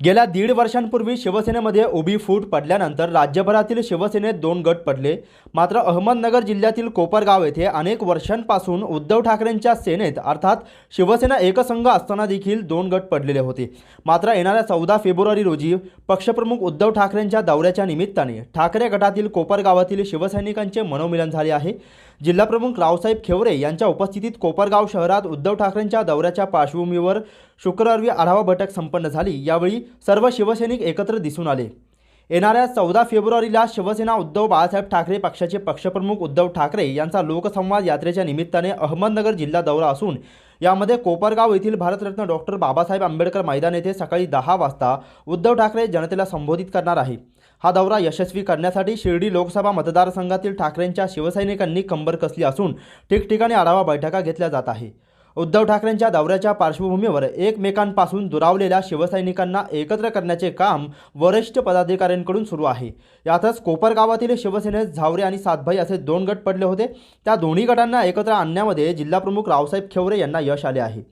गेल्या दीड वर्षांपूर्वी शिवसेनेमध्ये उभी फूट पडल्यानंतर राज्यभरातील शिवसेनेत दोन गट पडले. मात्र अहमदनगर जिल्ह्यातील कोपरगाव येथे अनेक वर्षांपासून उद्धव ठाकरेंच्या सेनेत अर्थात शिवसेना एकसंघ असताना देखील दोन गट पडलेले होते. मात्र येणाऱ्या चौदा फेब्रुवारी रोजी पक्षप्रमुख उद्धव ठाकरेंच्या दौऱ्याच्या निमित्ताने ठाकरे गटातील कोपरगावातील शिवसैनिकांचे मनोमिलन झाले आहे. जिल्हाप्रमुख रावसाहेब खेवरे यांच्या उपस्थितीत कोपरगाव शहरात उद्धव ठाकरेंच्या दौऱ्याच्या पार्श्वभूमीवर शुक्रवारी आढावा बैठक संपन्न झाली. यावेळी सर्व शिवसैनिक एकत्र दिसून आले. येणाऱ्या चौदा फेब्रुवारीला शिवसेना उद्धव बाळासाहेब ठाकरे पक्षाचे पक्षप्रमुख उद्धव ठाकरे यांचा लोकसंवाद यात्रेच्या निमित्ताने अहमदनगर जिल्हा दौरा असून यामध्ये कोपरगाव येथील भारतरत्न डॉक्टर बाबासाहेब आंबेडकर मैदान येथे सकाळी दहा वाजता उद्धव ठाकरे जनतेला संबोधित करणार आहे. हा दौरा यशस्वी करण्यासाठी शिर्डी लोकसभा मतदारसंघातील ठाकरेंच्या शिवसैनिकांनी कंबर कसली असून ठिकठिकाणी आढावा बैठका घेतल्या जात आहे. उद्धव ठाकरेंच्या दौऱ्याच्या पार्श्वभूमीवर एकमेकांपासून दुरावलेल्या शिवसैनिकांना एकत्र करण्याचे काम वरिष्ठ पदाधिकाऱ्यांकडून सुरू आहे. यातच कोपरगावातील शिवसेनेत झावरे आणि सातभाई असे दोन गट पडले होते. त्या दोन्ही गटांना एकत्र आणण्यामध्ये जिल्हाप्रमुख रावसाहेब खेवरे यांना यश आले आहे.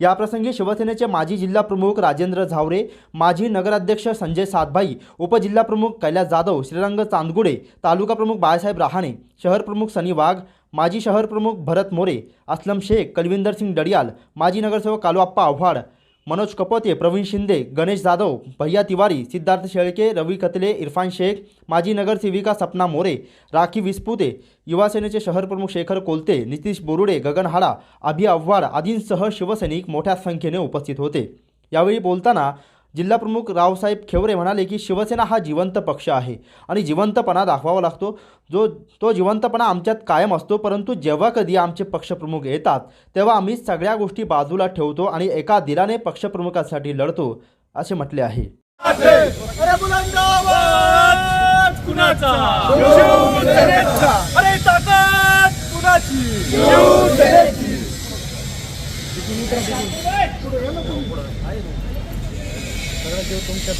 याप्रसंगी शिवसेनेचे माजी जिल्हाप्रमुख राजेंद्र झावरे माजी नगराध्यक्ष संजय सातभाई उपजिल्हाप्रमुख कैलास जाधव श्रीरंग चांदगुडे तालुका प्रमुख बाळासाहेब रहाणे शहर प्रमुख सनी वाघ माजी शहर प्रमुख भरत मोरे असलम शेख कलविंदर सिंग डडियाल माजी नगरसेवक कालुआप्पा आव्हाड मनोज कपोते प्रवीण शिंदे गणेश जाधव भैया तिवारी सिद्धार्थ शेळके रवी कतले इरफान शेख माजी नगरसेविका सपना मोरे राखी विस्पुते युवासेनेचे शहर प्रमुख शेखर कोलते नितीश बोरुडे गगन हाडा अभि आव्हाड आदींसह शिवसैनिक मोठ्या संख्येने उपस्थित होते. यावेळी बोलताना जिल्हाप्रमुख रावसाहेब खेवरे म्हणाले की शिवसेना हा जिवंत पक्ष आहे आणि जिवंतपणा दाखवावा लागतो. जो तो जिवंतपणा आमच्यात कायम असतो परंतु जेव्हा कधी आमचे पक्षप्रमुख येतात तेव्हा आम्ही सगळ्या गोष्टी बाजूला ठेवतो आणि एका दिलाने पक्षप्रमुखासाठी लढतो असे म्हटले आहे. अरे बुलंद आवाज कुणाचा शिवसेनेचा अरे ताकद कुणाची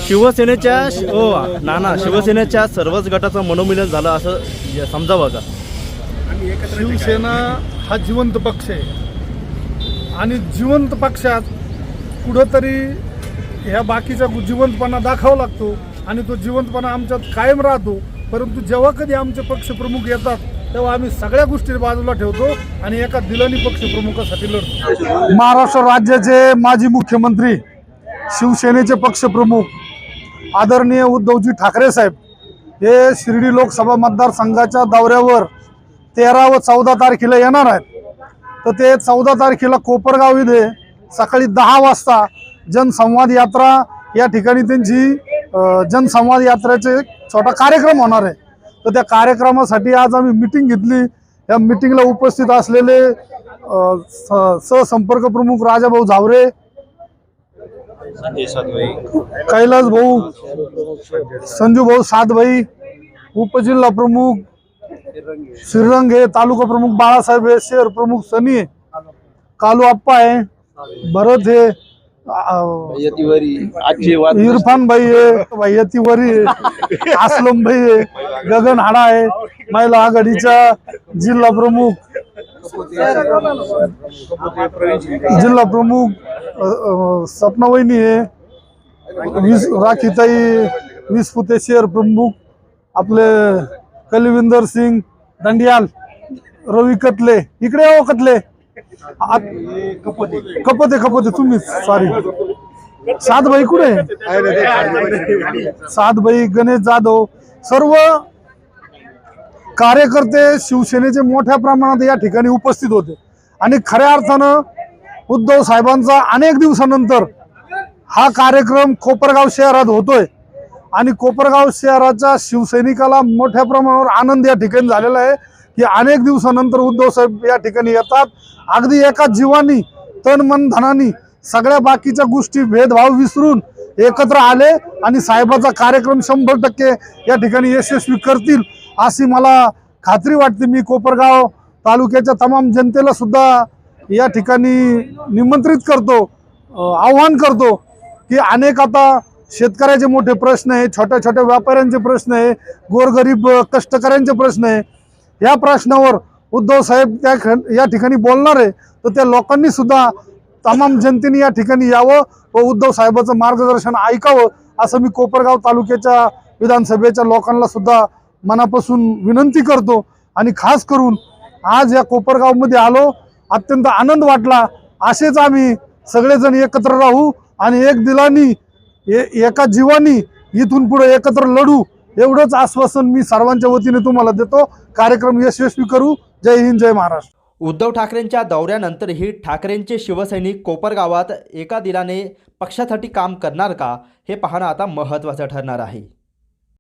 शिवसेनेच्या ओ नाना शिवसेनेच्या सर्वच गटाचं मनोमिलन झालं असं समजावं का? शिवसेना हा जिवंत पक्ष आहे. आणि जिवंत पक्षात कुठंतरी ह्या बाकीचा जिवंतपणा दाखवावा लागतो आणि तो जिवंतपणा आमच्यात कायम राहतो. परंतु जेव्हा कधी आमचे पक्षप्रमुख येतात तेव्हा आम्ही सगळ्या गोष्टी बाजूला ठेवतो आणि एका दिलानी पक्षप्रमुखासाठी लढतो. महाराष्ट्र राज्याचे माजी मुख्यमंत्री शिवसेनेचे पक्षप्रमुख आदरणीय उद्धवजी ठाकरे साहेब हे शिर्डी लोकसभा मतदारसंघाच्या दौऱ्यावर तेरा व चौदा तारखेला येणार आहेत. तर ते चौदा तारखेला कोपरगाव इथे सकाळी दहा वाजता जनसंवाद यात्रा या ठिकाणी त्यांची जनसंवाद यात्रेचे एक छोटा कार्यक्रम होणार आहे. तर त्या कार्यक्रमासाठी आज आम्ही मिटिंग घेतली. या मिटिंगला उपस्थित असलेले स- सहसंपर्क प्रमुख राजाभाऊ झावरे कैलास भाऊ संजू भाऊ सातभाई उपजिल्हा प्रमुख श्रीरंग आहे तालुका प्रमुख बाळासाहेब आहे शहर प्रमुख सनी कालू आप्पा आहे भरत आहे अ, इरफान भाई आहे भैया तिवारी आहे असलम भाई आहे गगन हाडा आहे महिला आघाडीच्या जिल्हा प्रमुख जिल्हा प्रमुख सपना वहिनी आहे. वीस राखीताई विस्पुते शहर प्रमुख आपले कलविंदर सिंग दंडियाल रवी कतले इकडे हो कतले आ- कपते कपते तुम्ही सॉरी सात भाई कुठे सात भाई गणेश जाधव. सर्व कार्यकर्ते शिवसेनेचे मोठ्या प्रमाणात या ठिकाणी उपस्थित होते. आणि खऱ्या अर्थानं उद्धव साहेबांचा अनेक दिवसानंतर हा कार्यक्रम कोपरगाव शहरात होतोय. आणि कोपरगाव शहराच्या शिवसैनिकाला मोठ्या प्रमाणावर आनंद या ठिकाणी झालेला आहे की अनेक दिवसानंतर उद्धव साहेब या ठिकाणी येतात. अगदी एका जीवानी तन मन धनानी सगळ्या बाकीच्या गोष्टी भेदभाव विसरून एकत्र आले आणि साहेबाचा कार्यक्रम शंभर टक्के या ठिकाणी यशस्वी करतील अशी मला खात्री वाटते. मी कोपरगाव तालुक्याच्या तमाम जनतेला सुद्धा या ठिकाणी निमंत्रित करतो आव्हान करतो की अनेक आता शेतकऱ्याचे मोठे प्रश्न आहे छोट्या छोट्या व्यापाऱ्यांचे प्रश्न आहे गोरगरीब कष्टकऱ्यांचे प्रश्न आहे या प्रश्नावर उद्धव साहेब त्या ख- या ठिकाणी बोलणार आहे तर त्या लोकांनी सुद्धा तमाम जनतेने या ठिकाणी यावं व उद्धव साहेबाचं मार्गदर्शन ऐकावं असं मी कोपरगाव तालुक्याच्या विधानसभेच्या लोकांना सुद्धा मनापासून विनंती करतो. आणि खास करून आज या कोपरगावमध्ये आलो अत्यंत आनंद वाटला. असेच आम्ही सगळेजण एकत्र राहू आणि एक दिलानी ए- एका जीवानी इथून पुढे एकत्र लढू. एवढंच आश्वासन मी सर्वांच्या वतीने तुम्हाला देतो. कार्यक्रम यशस्वी करू. जय हिंद जय महाराष्ट्र. उद्धव ठाकरेंच्या दौऱ्यानंतरही ठाकरेंचे शिवसैनिक कोपरगावात एका दिलाने पक्षासाठी काम करणार का हे पाहणं आता महत्त्वाचं ठरणार आहे.